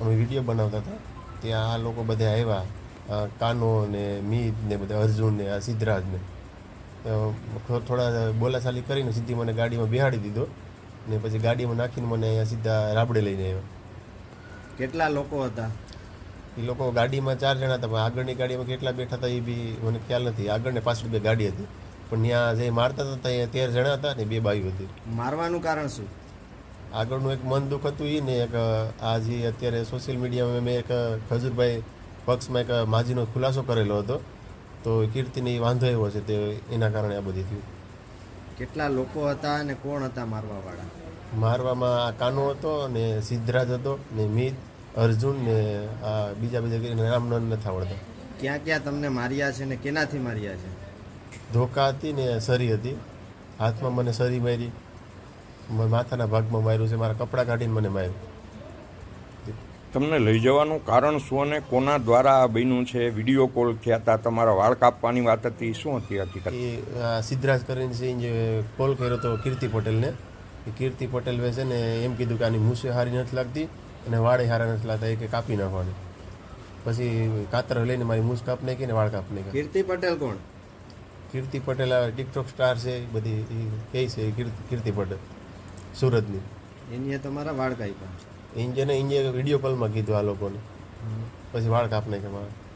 અમે વીડિયો બનાવતા હતા. ત્યાં આ લોકો બધા આવ્યા કાનો ને મીત ને બધા અર્જુન ને આ સિદ્ધરાજ ને. તો થોડા બોલાચાલી કરીને સીધી મને ગાડીમાં બિહાડી દીધો ને પછી ગાડીમાં નાખીને મને અહીંયા સીધા રાબડે લઈને આવ્યો. કેટલા લોકો હતા? એ લોકો ગાડીમાં ચાર જણા હતા પણ આગળની ગાડીમાં કેટલા બેઠા હતા એ બી મને ખ્યાલ નથી. આગળ ને પાછળ બે ગાડી હતી. પણ ત્યાં જે મારતા હતા ત્યાં તેર જણા હતા ને બે બાઈઓ હતી. મારવાનું કારણ શું? આગળનું એક મન દુઃખ હતું એ ને એક આ જે અત્યારે સોશિયલ મીડિયામાં મેં એક ખજૂરભાઈ પક્ષમાં એક માજીનો ખુલાસો કરેલો હતો. તો કીર્તિને એ વાંધો એવો છે તે એના કારણે આ બધી થયું. કેટલા લોકો હતા અને કોણ હતા મારવાવાળા? મારવામાં આ કાનો હતો ને સિદ્ધરાજ હતો ને મિત અર્જુન ને આ બીજા બીજા કરીને નામ નથી આવડતા. ક્યાં ક્યાં તમને માર્યા છે ને કેનાથી માર્યા છે? ધોકા હતી ને સરી હતી. હાથમાં મને સરી મારી. માથાના ભાગમાં માર્યું છે મારા કપડાં કાઢીને મને માર્યું. તમને લઈ જવાનું કારણ શું અને કોના દ્વારા આ બન્યું છે? વીડિયો કોલ થયા હતા તમારા વાળ કાપવાની વાત હતી શું હતી હકીકત? સિદ્ધરાજ કરીને સિંહ જે કોલ કર્યો હતો કીર્તિ પટેલને. એ કીર્તિ પટેલ છે ને એમ કીધું કે આની મૂસે હારી નથી લાગતી અને વાળે હારા નથી લાગતા એ કે કાપી નાખવાની. પછી કાતર લઈને મારી મૂસ કાપ નાખી ને વાળ કાપ નાખી કીર્તિ પટેલ કોણ? કીર્તિ પટેલ આ ટિકટોક સ્ટાર છે એ બધી એ કહે છે કીર્તિ કીર્તિ પટેલ. સુરતની. એની તમારા વાળ કાપ્યા. ઇન્જને ઇન્જે વીડિયો કોલમાં કીધું આ લોકોને. પછી વાળ કાપ નાખ્યા મારા.